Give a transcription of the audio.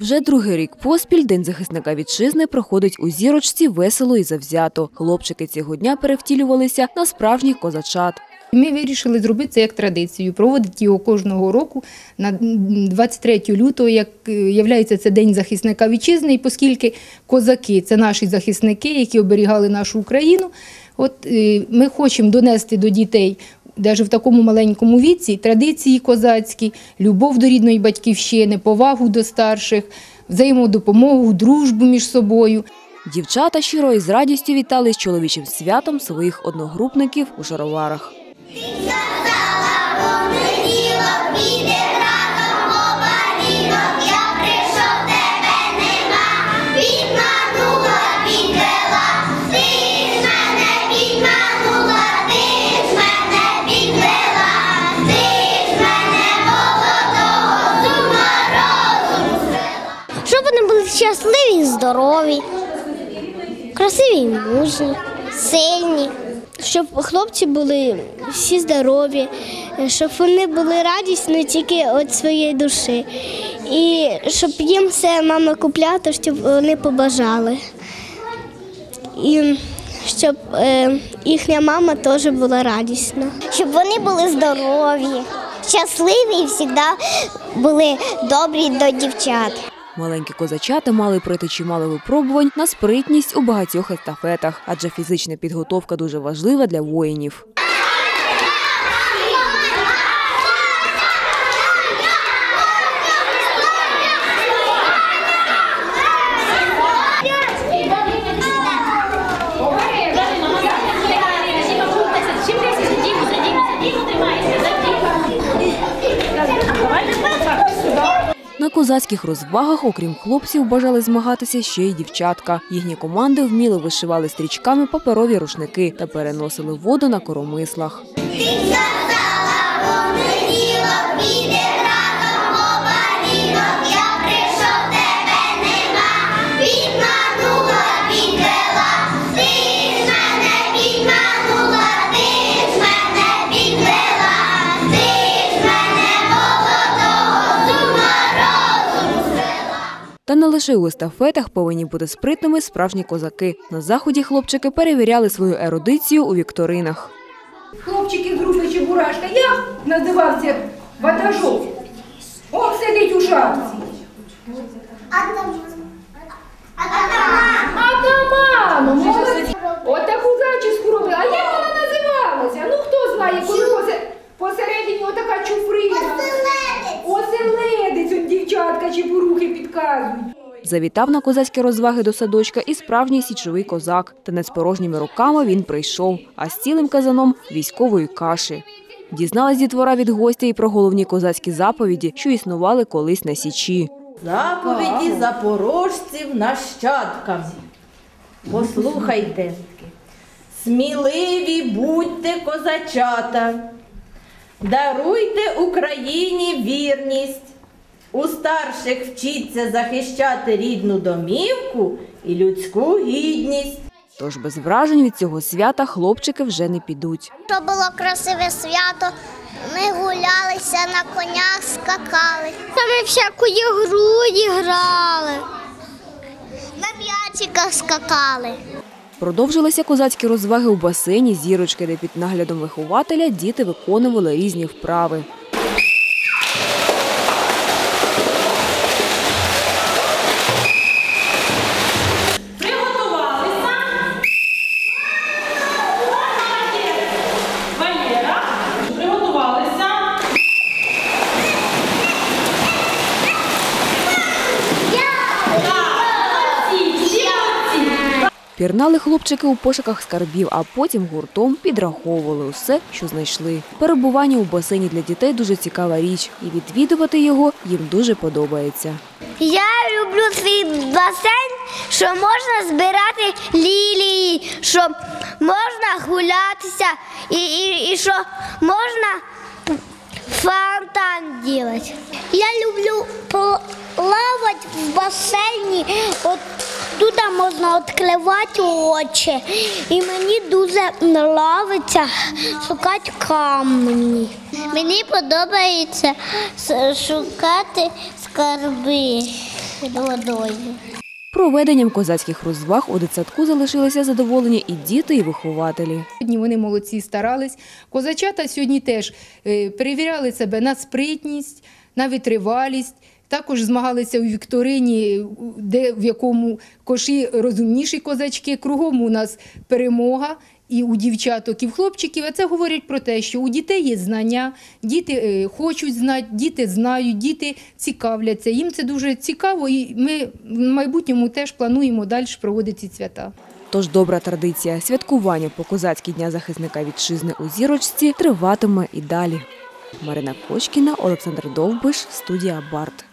Вже другий рік поспіль День захисника вітчизни проходить у зірочці весело і завзято. Хлопчики цього дня перевтілювалися на справжніх козачат. Ми вирішили зробити це як традицію, проводити його кожного року на 23 лютого, як є це День захисника вітчизни, і оскільки козаки це наші захисники, які оберігали нашу Україну. От е, ми хочемо донести до дітей, навіть в такому маленькому віці, традиції козацькі, любов до рідної батьківщини, повагу до старших, взаємодопомогу, дружбу між собою. Дівчата щиро і з радістю вітали з чоловічим святом своїх одногрупників у шароварах. Здорові, красиві і мужні, сильні. Щоб хлопці були всі здорові, щоб вони були радісні тільки від своєї душі. І щоб їм все мама купляла, щоб вони побажали. І щоб е, їхня мама теж була радісна. Щоб вони були здорові, щасливі і завжди були добрі до дівчат. Маленькі козачата мали пройти чимало випробувань на спритність у багатьох естафетах, адже фізична підготовка дуже важлива для воїнів. На козацьких розвагах, окрім хлопців, бажали змагатися ще й дівчатка. Їхні команди вміло вишивали стрічками паперові рушники та переносили воду на коромислах. Лише у естафетах повинні бути спритними справжні козаки. На заході хлопчики перевіряли свою ерудицію у вікторинах. Хлопчики з групи Чебурашка, я називався Ватажок. Он сидить у шапці. Атаманом, молодець. Отаку зачіску робила. А як вона називалася? Ну хто знає, коли посе- посередині отака чуприна. Оселедець, он дівчатка чебурухи підказують. Завітав на козацькі розваги до садочка і справжній січовий козак. Та не з порожніми руками він прийшов, а з цілим казаном військової каші. Дізналась дітвора від гостя і про головні козацькі заповіді, що існували колись на січі. Заповіді запорожців нащадкам. Послухайте. Сміливі будьте козачата, даруйте Україні вірність. У старших вчіться захищати рідну домівку і людську гідність. Тож без вражень від цього свята хлопчики вже не підуть. Щоб було красиве свято, ми гулялися на конях, скакали. Саме всякої гру грали. На м'ячиках скакали. Продовжилися козацькі розваги у басейні зірочки, де під наглядом вихователя діти виконували різні вправи. Пірнали хлопчики у пошуках скарбів, а потім гуртом підраховували усе, що знайшли. Перебування у басейні для дітей дуже цікава річ, і відвідувати його їм дуже подобається. Я люблю цей басейн, що можна збирати лілії, що можна гулятися і, і, і що можна фонтан робити. Я люблю плавати в басейні. От тут можна відкривати очі. І мені дуже подобається шукати камені. Мені подобається шукати скарби. під водою. Проведенням козацьких розваг у дитсадку залишилися задоволені і діти, і вихователі. Сьогодні вони молодці старались. Козачата сьогодні теж е, перевіряли себе на спритність, на витривалість. Також змагалися у вікторині, де в якому коші розумніші козачки. Кругом у нас перемога. І у дівчаток, і в хлопчиків, а це говорить про те, що у дітей є знання, діти е, хочуть знати, діти знають, діти цікавляться. Їм це дуже цікаво, і ми в майбутньому теж плануємо далі проводити ці свята. Тож добра традиція святкування по козацькій дня захисника вітчизни у зірочці триватиме і далі. Марина Кочкіна, Олександр Довбиш, студія Барт.